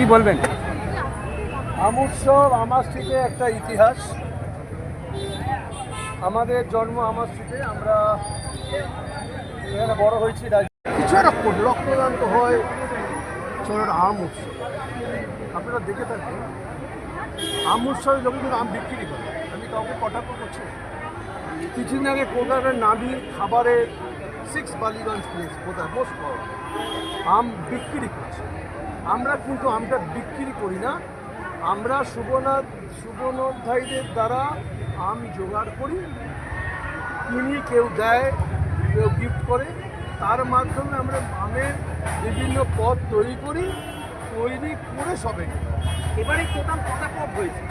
কি বলবেন? আম উৎসব আমার স্ট্রিটে একটা ইতিহাস। আমাদের জন্ম আমার স্ট্রিটে আমরা এখানে বড় হয়েছি কিছু একটা করি, রক্তদান তো হয় চলো আম উৎসব আপনারা দেখে থাকবেন আম উৎসবে যখন আম বিক্রি করে। আমি কাউকে কটাক্ষ করছি। কিছুদিন আগে কলকাতার নামি খাবারের সিক্স বালিগঞ্জ প্লেস কোথায়? মোস্ট আম বিক্রি করছে। আমরা কিন্তু আমটা বিক্রি করি না। আমরা সুবনাথ সুবর্ণোধ্যায়ীদের দ্বারা আম জোগাড় করি। কিনি কেউ দেয় কেউ গিফট করে। তার মাধ্যমে আমরা আমের বিভিন্ন পদ তৈরি করি তৈরি করে সবে। এবারে টোটাল কটা পদ হয়েছে?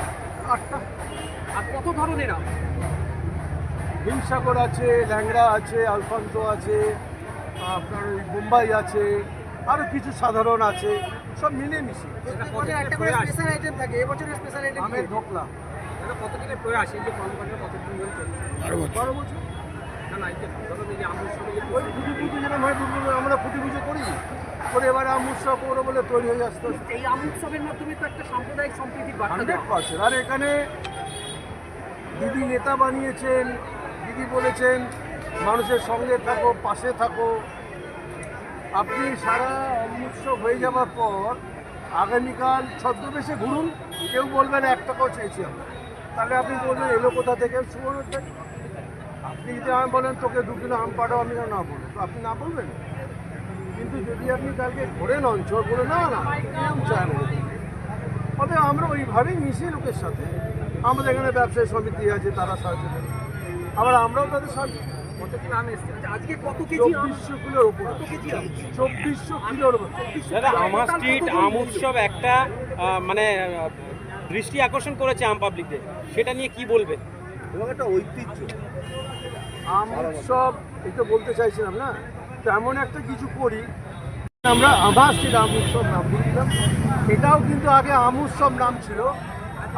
আটটা। আর কত ধরনের আম? হিমসাগর আছে ল্যাংড়া আছে আলফান্সো আছে আপনার বোম্বাই আছে আরও কিছু সাধারণ আছে। সব একটা করে স্পেশাল আইটেম থাকে? এবছরের স্পেশাল আইটেম আমের ধোকলা এটা কতদিনের প্রয়াস? এই যে কর্মকাণ্ড কতদিন ধরে চলছে? বারো বছর। না না এই যে ওই ফুটি পুজো যেরকম হয় আমরা ফুটি পুজো করি। করে এবার আম উৎসব করে বলে তৈরি হয়ে আসতে এই আম উৎসবের মাধ্যমে তো একটা সাম্প্রদায়িক হান্ড্রেড পার্সেন্ট। আর এখানে দিদি নেতা বানিয়েছেন দিদি বলেছেন মানুষের সঙ্গে থাকো পাশে থাকো। আপনি সারা উৎসব হয়ে যাওয়ার পর আগামীকাল ছদ্মবেশে ঘুরুন, কেউ বলবেন এক টাকাও চেয়েছি আমি তাহলে আপনি বলবেন, এলো কোথা থেকে? সুবর্ণ থেকে আপনি যদি আমি বলেন, তোকে দু কিলো আম পাঠাও, আমি না বলব তো আপনি না বলবেন? কিন্তু যদি আপনি কালকে ঘোরেন অঞ্চল বলে, না না চায় না। অতএব আমরা ওইভাবেই মিশি লোকের সাথে। আমাদের এখানে ব্যবসায়ী সমিতি আছে, তারা সাহায্য করে। আবার আমরাও তাদের সাহায্য করি। আম এসছে? আচ্ছা, আজকে কত কেজি আম? কিলোর উপর। কত কেজি আম? চব্বিশশো কিলোর উপর। দাদা আমার স্ট্রিট আম উৎসব একটা মানে দৃষ্টি আকর্ষণ করেছে আম পাবলিকদের সেটা নিয়ে কি বলবেন? এবং একটা ঐতিহ্য। আম উৎসব এই তো বলতে চাইছিলাম না? তো এমন একটা কিছু করি। আমরা আভাস ছিল আম উৎসব নাম দিয়ে দিলাম এটাও কিন্তু আগে আম উৎসব নাম ছিল।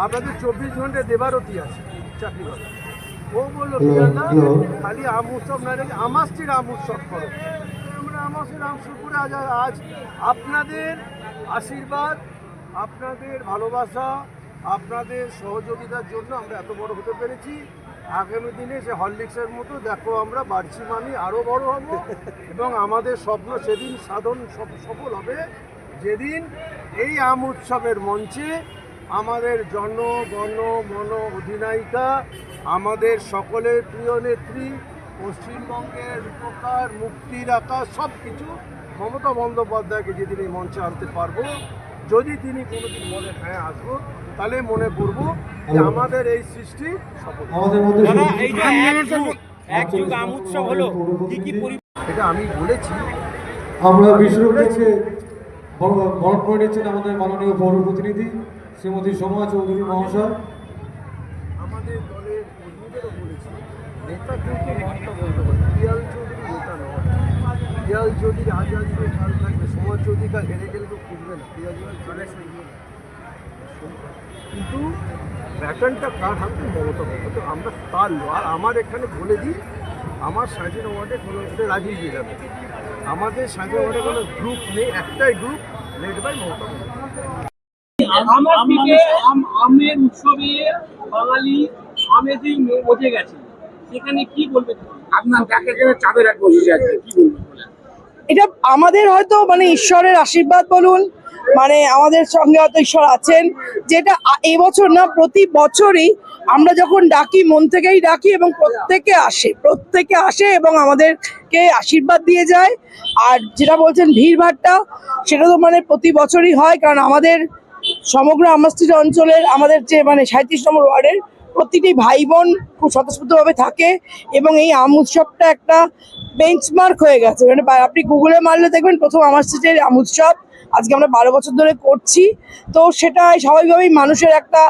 আপনাদের চব্বিশ ঘণ্টা দেবারতী আছে চাকরি করে ও বলল খালি আম উৎসব না রেখে আমাস্তির আম উৎসব করো। আমরা আমাস্তির আম উৎসব করে আজ আজ আপনাদের আশীর্বাদ আপনাদের ভালোবাসা আপনাদের সহযোগিতার জন্য আমরা এত বড় হতে পেরেছি। আগামী দিনে সে হরলিক্সের মতো দেখো আমরা বাড়ছি মানি আরও বড় হব। এবং আমাদের স্বপ্ন সেদিন সাধন সফ- সফল হবে। যেদিন এই আম উৎসবের মঞ্চে আমাদের জন গণ মন অধিনায়িকা আমাদের সকলের প্রিয় নেত্রী পশ্চিমবঙ্গের রূপকার মুক্তির আকাশ সব কিছু মমতা বন্দ্যোপাধ্যায়কে যেদিন এই মঞ্চে আনতে পারব যদি তিনি কোনোদিন বলেন হ্যাঁ আসব তাহলে মনে করব যে আমাদের এই সৃষ্টি সফল। এটা আমি বলেছি। আমরা বিশ্বরূপ থেকে বরণ করে নিচ্ছেন আমাদের মাননীয় পৌর প্রতিনিধি। শ্রীমতী সোমা চৌধুরী মহাশয়। আমাদের দলের কর্মীদেরও বলেছি বন্দ্যোপাধ্যায় পিয়াল চৌধুরী নেতা নয়। পিয়াল চৌধুরী আজ আসবে কাল থাকবে সমাজ চৌধুরী হেরে গেলে তো খুঁজবে না। পিয়াল চৌধুরী আসবে। কিন্তু প্যাটার্নটা কার হাতে? মমতা বন্দ্যোপাধ্যায়। আমরা তার আর আমার এখানে বলে দিই আমার সাজেন ওয়ার্ডে কোনো রাজীব যাবে। আমাদের সাজেন ওয়ার্ডে কোনো গ্রুপ নেই একটাই গ্রুপ লেড বাই মমতা আমার দিকে আমের উৎসবে বাঙালি মজে গেছে সেখানে কি বলবে আপনার দেখা গেলে চাঁদের এক বসে আছে? কি বলবেন এটা আমাদের হয়তো মানে ঈশ্বরের আশীর্বাদ বলুন মানে আমাদের সঙ্গে হয়তো ঈশ্বর আছেন যেটা এবছর না প্রতি বছরই আমরা যখন ডাকি মন থেকেই ডাকি এবং প্রত্যেকে আসে প্রত্যেকে আসে এবং আমাদেরকে আশীর্বাদ দিয়ে যায়। আর যেটা বলছেন ভিড় ভিড়ভাড়টা সেটা তো মানে প্রতি বছরই হয় কারণ আমাদের সমগ্র আমাস্তির অঞ্চলের আমাদের যে মানে সাঁত্রিশ নম্বর ওয়ার্ডের প্রতিটি ভাই বোন খুব স্বতঃস্ফূর্তভাবে থাকে এবং এই আম উৎসবটা একটা বেঞ্চমার্ক হয়ে গেছে। মানে আপনি গুগলে মারলে দেখবেন প্রথম আমার স্ট্রিটের আম উৎসব, আজকে আমরা বারো বছর ধরে করছি। তো সেটা স্বাভাবিকভাবেই মানুষের একটা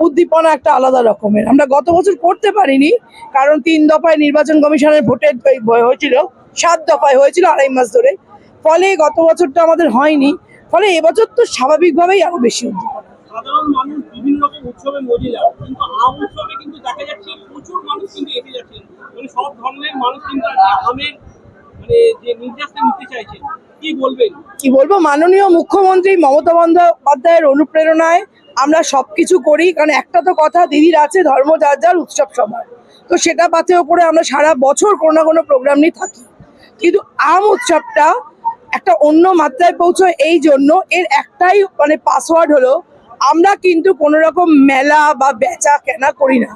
উদ্দীপনা একটা আলাদা রকমের। আমরা গত বছর করতে পারিনি, কারণ তিন দফায় নির্বাচন কমিশনের ভোটের হয়েছিল, সাত দফায় হয়েছিল আড়াই মাস ধরে। ফলে গত বছরটা আমাদের হয়নি। ফলে এবছর তো স্বাভাবিকভাবেই আরও বেশি উদ্দীপনা। সাধারণ মানুষ বিভিন্ন রকম উৎসবে মজে যাবে কিন্তু আম উৎসবে কিন্তু দেখা যাচ্ছে প্রচুর মানুষ কিন্তু এসে যাচ্ছেন মানে সব ধরনের মানুষ কিন্তু আমের মানে যে নির্যাসটা নিতে চাইছেন কি বলবেন? কি বলব মাননীয় মুখ্যমন্ত্রী মমতা বন্দ্যোপাধ্যায়ের অনুপ্রেরণায় আমরা সবকিছু করি কারণ একটা তো কথা দিদির আছে ধর্ম যার যার উৎসব সবার। তো সেটা পাথেও ওপরে আমরা সারা বছর কোনো না কোনো প্রোগ্রাম নিয়ে থাকি। কিন্তু আম উৎসবটা একটা অন্য মাত্রায় পৌঁছয় এই জন্য। এর একটাই মানে পাসওয়ার্ড হলো, আমরা কিন্তু কোনো রকম মেলা বা বেচা কেনা করি না।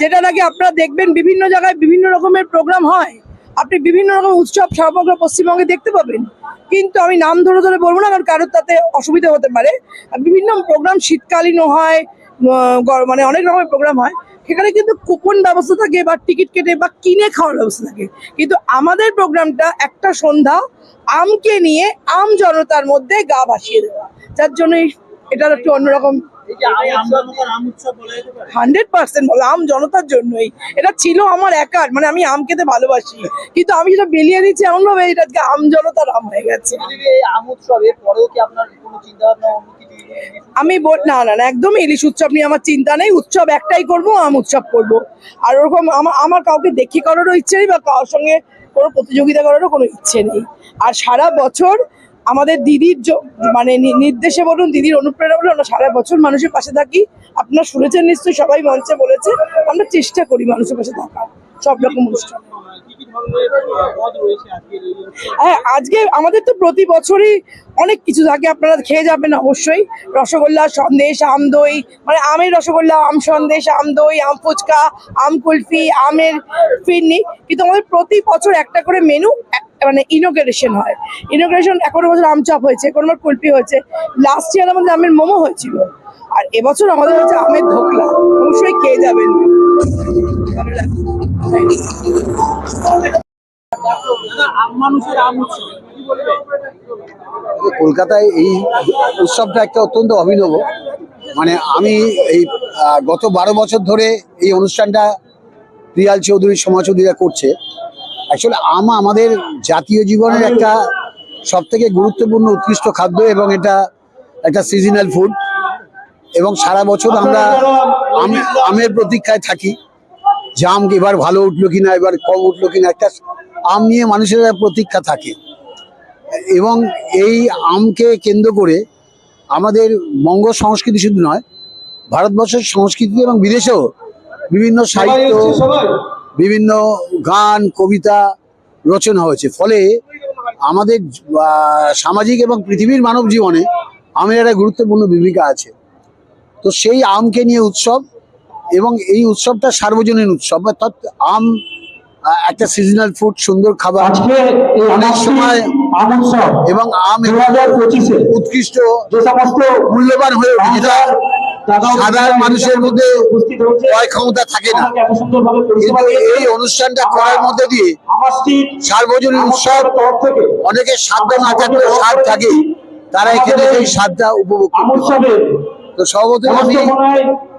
যেটা নাকি আপনারা দেখবেন বিভিন্ন জায়গায় বিভিন্ন রকমের প্রোগ্রাম হয়। আপনি বিভিন্ন রকম উৎসব সমগ্র পশ্চিমবঙ্গে দেখতে পাবেন। কিন্তু আমি নাম ধরে ধরে বলব না, কারণ কারোর তাতে অসুবিধা হতে পারে। বিভিন্ন প্রোগ্রাম শীতকালীনও হয় মানে অনেক রকমের প্রোগ্রাম হয়। সেখানে কিন্তু কুপন ব্যবস্থা থাকে বা টিকিট কেটে বা কিনে খাওয়ার ব্যবস্থা থাকে। কিন্তু আমাদের প্রোগ্রামটা একটা সন্ধ্যা আমকে নিয়ে আম জনতার মধ্যে গা ভাসিয়ে দেওয়া। যার জন্য এটার একটু অন্যরকম হান্ড্রেড পার্সেন্ট বলো আম জনতার জন্যই। এটা ছিল আমার একার মানে আমি আম খেতে ভালোবাসি। কিন্তু আমি সেটা বেলিয়ে দিচ্ছি এমন ভাবে এটা আম জনতার হয়ে গেছে। না না না একদম ইলিশ উৎসব নিয়ে আমার চিন্তা নেই। উৎসব একটাই করব আম উৎসব করব। আর ওরকম আমার আমার কাউকে দেখি করারও ইচ্ছে নেই বা কারোর সঙ্গে কোনো প্রতিযোগিতা করারও কোনো ইচ্ছে নেই। আর সারা বছর আমাদের দিদির মানে নির্দেশে বলুন, দিদির অনুপ্রেরণা বলুন, আমরা সারা বছর মানুষের পাশে থাকি। আপনারা শুনেছেন নিশ্চয়ই, সবাই মঞ্চে বলেছে, আমরা চেষ্টা করি মানুষের পাশে থাকার, সব রকম অনুষ্ঠান? হ্যাঁ আজকে আমাদের তো প্রতি বছরই অনেক কিছু থাকে, আপনারা খেয়ে যাবেন অবশ্যই। রসগোল্লা, সন্দেশ, আম দই মানে আমের রসগোল্লা, আম সন্দেশ, আম দই, আম ফুচকা, আম কুলফি, আমের ফিরনি। কিন্তু আমাদের প্রতি বছর একটা করে মেনু মানে ইনোগ্রেশন হয়। ইনোগ্রেশন এখন বছর আমচাপ হয়েছে, কোনো বার কুলফি হয়েছে। লাস্ট ইয়ার আমাদের আমের মোমো হয়েছিল। আর এবছর আমাদের হচ্ছে আমের ধোকলা। অবশ্যই খেয়ে যাবেন। কলকাতায় এই উৎসবটা একটা অত্যন্ত অভিনব। মানে আমি এই গত বারো বছর ধরে এই অনুষ্ঠানটা প্রিয়াল চৌধুরী, সোমা চৌধুরীরা করছে। অ্যাকচুয়ালি আম আমাদের জাতীয় জীবনের একটা সব থেকে গুরুত্বপূর্ণ, উৎকৃষ্ট খাদ্য এবং এটা একটা সিজনাল ফুড এবং সারা বছর আমরা আম- আমের প্রতীক্ষায় থাকি যে আম এবার ভালো উঠল কিনা, এবার কম উঠল কিনা, একটা আম নিয়ে মানুষের প্রতীক্ষা থাকে। এবং এই আমকে কেন্দ্র করে আমাদের বঙ্গ সংস্কৃতি শুধু নয়, ভারতবর্ষের সংস্কৃতি এবং বিদেশেও বিভিন্ন সাহিত্য বিভিন্ন গান কবিতা রচনা হয়েছে। ফলে আমাদের সামাজিক এবং পৃথিবীর মানব জীবনে আমের একটা গুরুত্বপূর্ণ ভূমিকা আছে। তো সেই আমকে নিয়ে উৎসব এবং এই উৎসবটা সার্বজনীন উৎসব অর্থাৎ আম একটা সিজনাল ফুড সুন্দর খাবার অনেক সময় এবং আম উৎকৃষ্ট মূল্যবান হয়ে যেটা দাদা সাধারণ মানুষের মধ্যে ক্রয় ক্ষমতা থাকে না। কিন্তু এই অনুষ্ঠানটা করার মধ্যে দিয়ে সার্বজনীন উৎসব অনেকের স্বাদ না থাকলেও স্বাদ থাকে। তারা এখানে সেই স্বাদটা উপভোগ করতে তো স্বভাবতই আমি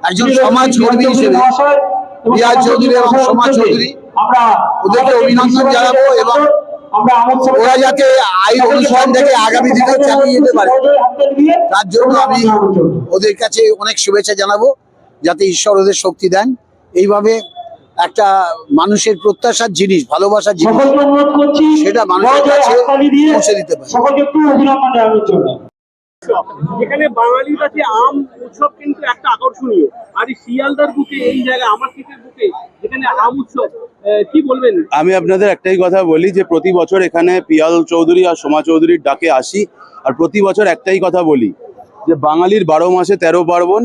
একজন ছিল সমাজ শ্রী কর্মী চৌধুরী হিসেবে রিয়াজ চৌধুরী এবং সমাজ চৌধুরী আমরা ওদেরকে অভিনন্দন জানাব এবং ওরা যাতে অনুষ্ঠান থেকে আগামী দিনেও চালিয়ে যেতে পারে। তার জন্য আমি ওদের কাছে অনেক শুভেচ্ছা জানাব যাতে ঈশ্বর ওদের শক্তি দেন। এইভাবে একটা মানুষের প্রত্যাশার জিনিস ভালোবাসার জিনিস সকলকে অনুরোধ করছি সেটা মানুষের কাছে পৌঁছে দিতে পারে। যেখানে বাঙালির কাছে আম উৎসব কিন্তু একটা আকর্ষণীয়। আর এই শিয়ালদার বুকে এই জায়গায় আমার বুকে যেখানে আম উৎসব কি বলবেন? আমি আপনাদের একটাই কথা বলি যে প্রতি বছর এখানে পিয়াল চৌধুরী আর সোমা চৌধুরীর ডাকে আসি। আর প্রতি বছর একটাই কথা বলি যে বাঙালির বারো মাসে তেরো পার্বণ,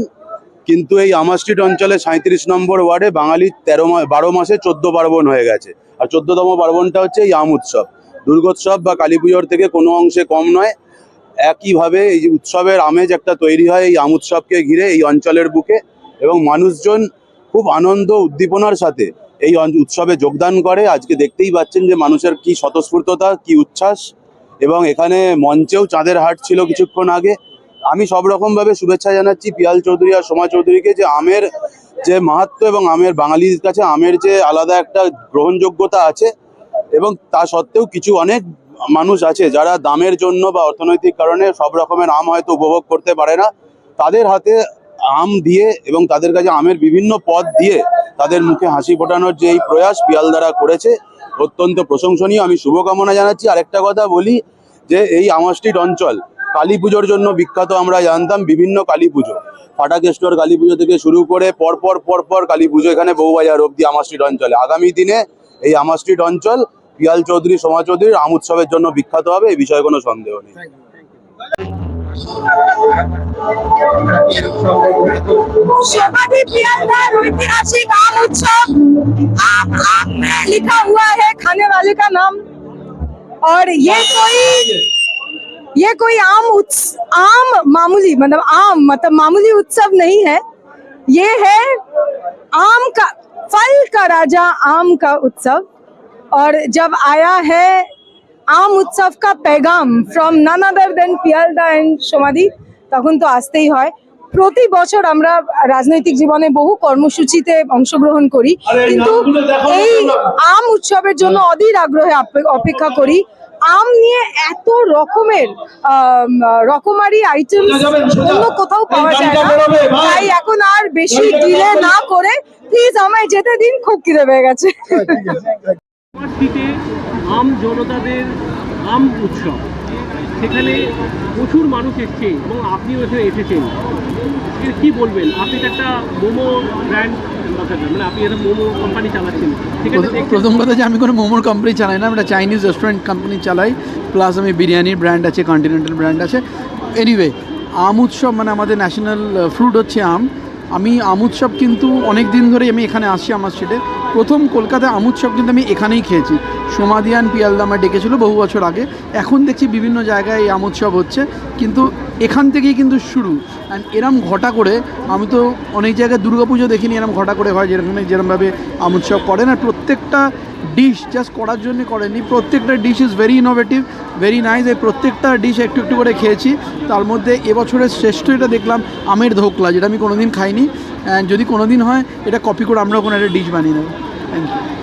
কিন্তু এই আমার স্ট্রিট অঞ্চলে সাঁত্রিশ নম্বর ওয়ার্ডে বাঙালির তেরো বারো মাসে চোদ্দ পার্বণ হয়ে গেছে। আর চোদ্দতম পার্বণটা হচ্ছে এই আম উৎসব। দুর্গোৎসব বা কালী পুজোর থেকে কোনো অংশে কম নয়। একইভাবে এই উৎসবের আমেজ একটা তৈরি হয় এই আম উৎসবকে ঘিরে এই অঞ্চলের বুকে এবং মানুষজন খুব আনন্দ উদ্দীপনার সাথে এই উৎসবে যোগদান করে। আজকে দেখতেই পাচ্ছেন যে মানুষের কি স্বতঃস্ফূর্ততা, কি উচ্ছ্বাস এবং এখানে মঞ্চেও চাঁদের হাট ছিল কিছুক্ষণ আগে। আমি সব রকম ভাবে শুভেচ্ছা জানাচ্ছি পিয়াল চৌধুরী আর সোমা চৌধুরীকে যে আমের যে মাহাত্ম এবং আমের বাঙালির কাছে আমের যে আলাদা একটা গ্রহণযোগ্যতা আছে এবং তা সত্ত্বেও কিছু অনেক মানুষ আছে যারা দামের জন্য বা অর্থনৈতিক কারণে সব রকমের আম হয়তো উপভোগ করতে পারে না। তাদের হাতে আম দিয়ে এবং তাদের কাছে আমের বিভিন্ন পদ দিয়ে তাদের মুখে হাসি ফোটানোর যে এই প্রয়াস পিয়াল দ্বারা করেছে, অত্যন্ত প্রশংসনীয়। আমি শুভকামনা জানাচ্ছি। আরেকটা কথা বলি যে এই আমার স্ট্রিট অঞ্চল, কালী পুজোর জন্য বিখ্যাত আমরা জানতাম বিভিন্ন কালী পুজো। ফাটাকেশ্বর কালী পুজো থেকে শুরু করে পরপর পরপর কালী পুজো এখানে বউবাজার অব্দি আমার স্ট্রিট অঞ্চলে। আগামী দিনে এই আমার স্ট্রিট অঞ্চল পিয়াল চৌধুরী সমাজ চৌধুরীর আম উৎসবের জন্য বিখ্যাত হবে এই বিষয়ে কোনো সন্দেহ নেই। लिखा हुआ है, खाने वाले का नाम। और ये कोई ये कोई आम उत्स आम मामूली मतलब आम मतलब मामूली उत्सव नहीं है। ये है आम का, फल का राजा आम का उत्सव। और जब आया है আম উৎসব কা পেগাম from naan other then পিয়ালদা and সমাধি তখন তো আসতেই হয়। প্রতি বছর আমরা রাজনৈতিক জীবনে বহু কর্মসূচিতে অংশগ্রহণ করি কিন্তু এই আম উৎসবের জন্য অধীর আগ্রহে অপেক্ষা করি। আম নিয়ে এত রকমের রকমারি আইটেম অন্য কোথাও পাওয়া যায় না। তাই এখন আর বেশি ডিলে না করে প্লিজ আমায় যেতে দিন খুব খিদে পেয়ে গেছে। আম জনতাদের আম উৎসব। সেখানে প্রচুর মানুষ এসছে এবং আপনিও এখানে এসেছেন। কি বলবেন? আপনি তো একটা মোমো ব্র্যান্ড মানে আপনি একটা মোমো কোম্পানি চালাচ্ছেন। প্রথম- কথা যে আমি কোনো মোমোর কোম্পানি চালাই না আমি একটা চাইনিজ রেস্টুরেন্ট কোম্পানি চালাই। প্লাস আমি বিরিয়ানির ব্র্যান্ড আছে কন্টিনেন্টাল ব্র্যান্ড আছে। এনিওয়ে আম উৎসব মানে আমাদের ন্যাশনাল ফ্রুট হচ্ছে আম। আমি আম উৎসব কিন্তু অনেক দিন ধরেই আমি এখানে আসছি আমার স্ট্রিটে প্রথম কলকাতায় আমুদ উৎসব কিন্তু আমি এখানেই খেয়েছি। সোমাদিয়ান পিয়ালদা আমার ডেকেছিল বহু বছর আগে। এখন দেখছি বিভিন্ন জায়গায় এই আমুদ উৎসব হচ্ছে। কিন্তু এখান থেকেই কিন্তু শুরু। অ্যান্ড এরম ঘটা করে, আমি তো অনেক জায়গায় দুর্গাপুজো দেখিনি, এরম ঘটা করে হয় যেরকম যেরমভাবে আমুদ উৎসব করেন। আর প্রত্যেকটা ডিশ জাস্ট করার জন্য করেনি প্রত্যেকটা dish is very innovative very nice এই প্রত্যেকটা ডিশ একটু একটু করে খেয়েছি। তার মধ্যে এবছরের শ্রেষ্ঠ এটা দেখলাম, আমের ধোকলা, যেটা আমি কোনোদিন খাইনি। অ্যান্ড যদি কোনোদিন হয়, এটা কপি করে আমরাও কোনো একটা ডিশ বানিয়ে নেব। Thank you